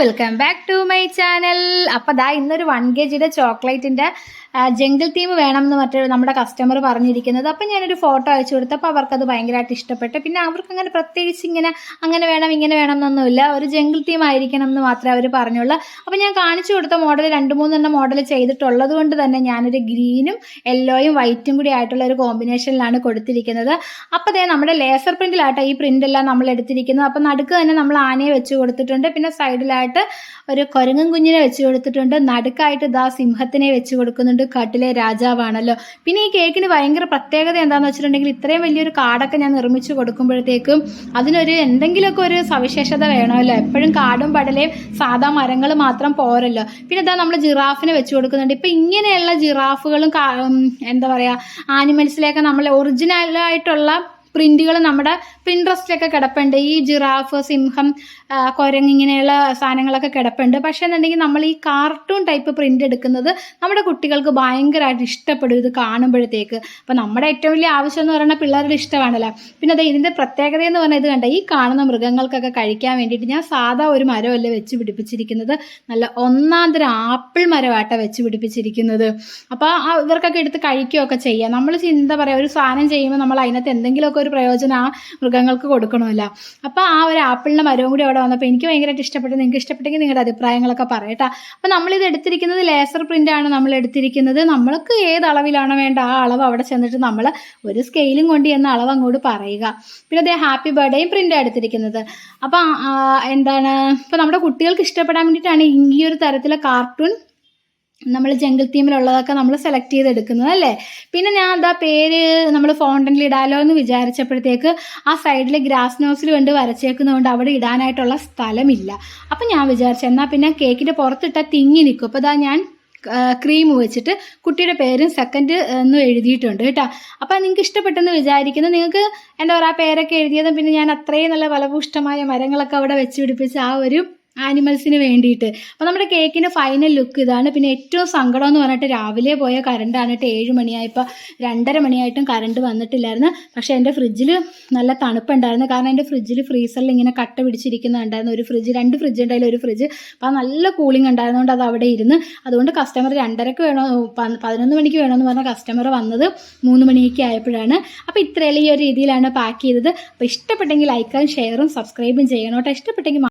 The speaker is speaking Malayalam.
Welcome back to my channel അപ്പോൾ ദാ ഇന്നൊരു വൺ കെ ജിയുടെ ചോക്ലേറ്റിന്റെ ജംഗിൾ തീം വേണം എന്ന് മറ്റൊരു നമ്മുടെ കസ്റ്റമർ പറഞ്ഞിരിക്കുന്നത്. അപ്പം ഞാനൊരു ഫോട്ടോ അയച്ചു കൊടുത്തപ്പോൾ അവർക്കത് ഭയങ്കരമായിട്ട് ഇഷ്ടപ്പെട്ടു. പിന്നെ അവർക്ക് അങ്ങനെ പ്രത്യേകിച്ച് ഇങ്ങനെ അങ്ങനെ വേണം ഇങ്ങനെ വേണം എന്നൊന്നുമില്ല ഒരു ജംഗിൾ തീം ആയിരിക്കണം എന്ന് മാത്രമേ അവർ പറഞ്ഞുള്ളൂ. അപ്പോൾ ഞാൻ കാണിച്ചു കൊടുത്ത മോഡൽ രണ്ട് മൂന്നെണ്ണം മോഡൽ ചെയ്തിട്ടുള്ളത് കൊണ്ട് തന്നെ ഞാനൊരു ഗ്രീനും യെല്ലോയും വൈറ്റും കൂടി ആയിട്ടുള്ള ഒരു കോമ്പിനേഷനിലാണ് കൊടുത്തിരിക്കുന്നത്. അപ്പോൾ അതേ നമ്മുടെ ലേസർ പ്രിന്റിലാട്ടോ ഈ പ്രിന്റെല്ലാം നമ്മൾ എടുത്തിരിക്കുന്നത്. അപ്പോൾ നടുക്ക് തന്നെ നമ്മൾ ആനയെ വെച്ച് കൊടുത്തിട്ടുണ്ട്. പിന്നെ സൈഡിലായിട്ട് ഒരു കുരങ്ങൻ കുഞ്ഞിനെ വെച്ച് കൊടുത്തിട്ടുണ്ട്. നടുക്കായിട്ട് ദാ സിംഹത്തിനെ വെച്ച് കൊടുക്കുന്നുണ്ട്. കാട്ടിലെ രാജാവാണല്ലോ. പിന്നെ ഈ കേക്കിന് ഭയങ്കര പ്രത്യേകത എന്താണെന്ന് വെച്ചിട്ടുണ്ടെങ്കിൽ ഇത്രയും വലിയൊരു കാടൊക്കെ ഞാൻ നിർമ്മിച്ചു കൊടുക്കുമ്പോഴത്തേക്കും അതിനൊരു എന്തെങ്കിലുമൊക്കെ ഒരു സവിശേഷത വേണമല്ലോ. എപ്പോഴും കാടും പടലയും സാധാ മരങ്ങൾ മാത്രം പോരല്ലോ. പിന്നെ ഇതാ നമ്മൾ ജിറാഫിനെ വെച്ച് കൊടുക്കുന്നുണ്ട്. ഇപ്പം ഇങ്ങനെയുള്ള ജിറാഫുകളും എന്താ പറയുക ആനിമൽസിലേക്ക് നമ്മൾ ഒറിജിനലായിട്ടുള്ള പ്രിന്റുകൾ നമ്മുടെ പിൻട്രസ്റ്റിലൊക്കെ കിടപ്പുണ്ട്. ഈ ജിറാഫ് സിംഹം കുരങ്ങ് ഇങ്ങനെയുള്ള സാധനങ്ങളൊക്കെ കിടപ്പുണ്ട്. പക്ഷേ എന്നുണ്ടെങ്കിൽ നമ്മൾ ഈ കാർട്ടൂൺ ടൈപ്പ് പ്രിന്റ് എടുക്കുന്നത് നമ്മുടെ കുട്ടികൾക്ക് ഭയങ്കരമായിട്ട് ഇഷ്ടപ്പെടും ഇത് കാണുമ്പോഴത്തേക്ക്. അപ്പോൾ നമ്മുടെ ഏറ്റവും വലിയ ആവശ്യം എന്ന് പറയുന്നത് പിള്ളേരുടെ ഇഷ്ടമാണല്ലോ. പിന്നെ അതെ ഇതിന്റെ പ്രത്യേകത എന്ന് പറഞ്ഞാൽ ഇത് കണ്ട? ഈ കാണുന്ന മൃഗങ്ങൾക്കൊക്കെ കഴിക്കാൻ വേണ്ടിയിട്ട് ഞാൻ സാധാ ഒരു മരമല്ല വെച്ച് പിടിപ്പിച്ചിരിക്കുന്നത്. നല്ല ഒന്നാം തരം ആപ്പിൾ മരമായിട്ടാണ് വെച്ച് പിടിപ്പിച്ചിരിക്കുന്നത്. അപ്പോൾ ഇവർക്കൊക്കെ എടുത്ത് കഴിക്കുകയൊക്കെ ചെയ്യാം. നമ്മൾ എന്താ പറയുക ഒരു സാധനം ചെയ്യുമ്പോൾ നമ്മൾ അതിനകത്ത് എന്തെങ്കിലുമൊക്കെ ഒരു പ്രയോജനം ആ മൃഗങ്ങൾക്ക് കൊടുക്കണമല്ലോ. അപ്പോൾ ആ ഒരു ആപ്പിളിന്റെ മരവും കൂടി അവിടെ വന്നപ്പോൾ എനിക്ക് ഭയങ്കരമായിട്ട് ഇഷ്ടപ്പെട്ടു. നിങ്ങൾക്ക് ഇഷ്ടപ്പെട്ടെങ്കിൽ നിങ്ങളുടെ അഭിപ്രായങ്ങളൊക്കെ പറയട്ടോ. അപ്പോൾ നമ്മളിത് എടുത്തിരിക്കുന്നത് ലേസർ ആണ് നമ്മൾ എടുത്തിരിക്കുന്നത്. നമ്മൾക്ക് ഏത് അളവിലാണോ വേണ്ട ആ അളവ് അവിടെ ചെന്നിട്ട് നമ്മൾ ഒരു സ്കെയിലും കൊണ്ട് എന്ന അളവ് അങ്ങോട്ട് പറയുക. പിന്നെ അതേ ഹാപ്പി ബർത്ത്ഡേയും പ്രിന്റ് എടുത്തിരിക്കുന്നത്. അപ്പോൾ എന്താണ് ഇപ്പോൾ നമ്മുടെ കുട്ടികൾക്ക് ഇഷ്ടപ്പെടാൻ വേണ്ടിയിട്ടാണ് ഈ ഒരു തരത്തിലെ കാർട്ടൂൺ നമ്മൾ ജംഗിൾ തീമിലുള്ളതൊക്കെ നമ്മൾ സെലക്ട് ചെയ്തെടുക്കുന്നത് അല്ലേ? പിന്നെ ഞാൻ എന്താ പേര് നമ്മൾ ഫോണ്ടനിൽ ഇടാലോ എന്ന് വിചാരിച്ചപ്പോഴത്തേക്ക് ആ സൈഡിൽ ഗ്രാസ് നോസിൽ കൊണ്ട് വരച്ചേക്കുന്നതുകൊണ്ട് അവിടെ ഇടാനായിട്ടുള്ള സ്ഥലമില്ല. അപ്പം ഞാൻ വിചാരിച്ചു എന്നാൽ പിന്നെ കേക്കിന്റെ പുറത്തിട്ടാൽ തിങ്ങി നിൽക്കും. അപ്പോൾ ഇതാ ഞാൻ ക്രീം വെച്ചിട്ട് കുട്ടിയുടെ പേരും സെക്കൻഡ് എന്ന് എഴുതിയിട്ടുണ്ട് കേട്ടോ. അപ്പോൾ നിങ്ങൾക്ക് ഇഷ്ടപ്പെട്ടെന്ന് വിചാരിക്കുന്നു. നിങ്ങൾക്ക് എന്താ പറയുക ആ പേരൊക്കെ എഴുതിയതും പിന്നെ ഞാൻ അത്രയും നല്ല ഫലഭൂഷ്ടമായ മരങ്ങളൊക്കെ അവിടെ വെച്ച് പിടിപ്പിച്ച ആ ഒരു ആനിമൽസിന് വേണ്ടിയിട്ട്. അപ്പോൾ നമ്മുടെ കേക്കിന്റെ ഫൈനൽ ലുക്ക് ഇതാണ്. പിന്നെ ഏറ്റവും സങ്കടം എന്ന് പറഞ്ഞിട്ട് രാവിലെ പോയ കറണ്ടാണ് കേട്ടോ ഏഴ് മണിയായപ്പോൾ രണ്ടര മണിയായിട്ടും കറണ്ട് വന്നിട്ടില്ലായിരുന്നു. പക്ഷേ എന്റെ ഫ്രിഡ്ജിൽ നല്ല തണുപ്പുണ്ടായിരുന്നു. കാരണം എന്റെ ഫ്രിഡ്ജിൽ ഫ്രീസറിൽ ഇങ്ങനെ കട്ട പിടിച്ചിരിക്കുന്നുണ്ടായിരുന്നു. ഒരു ഫ്രിഡ്ജ് രണ്ട് ഫ്രിഡ്ജ് ഉണ്ടായാലും ഒരു ഫ്രിഡ്ജ് അപ്പോൾ നല്ല കൂളിംഗ് ഉണ്ടായിരുന്നുകൊണ്ട് അത് അവിടെ ഇരുന്ന് അതുകൊണ്ട് കസ്റ്റമർ രണ്ടരക്ക് വേണോ പതിനൊന്ന് മണിക്ക് വേണമെന്ന് പറഞ്ഞ കസ്റ്റമർ വന്നത് മൂന്ന് മണിയൊക്കെ ആയപ്പോഴാണ്. അപ്പോൾ ഇത്രയും ഈ ഒരു രീതിയിലാണ് പാക്ക് ചെയ്തത്. അപ്പോൾ ഇഷ്ടപ്പെട്ടെങ്കിൽ ലൈക്കും ഷെയറും സബ്സ്ക്രൈബും ചെയ്യണം കേട്ടോ. ഇഷ്ടപ്പെട്ടെങ്കിൽ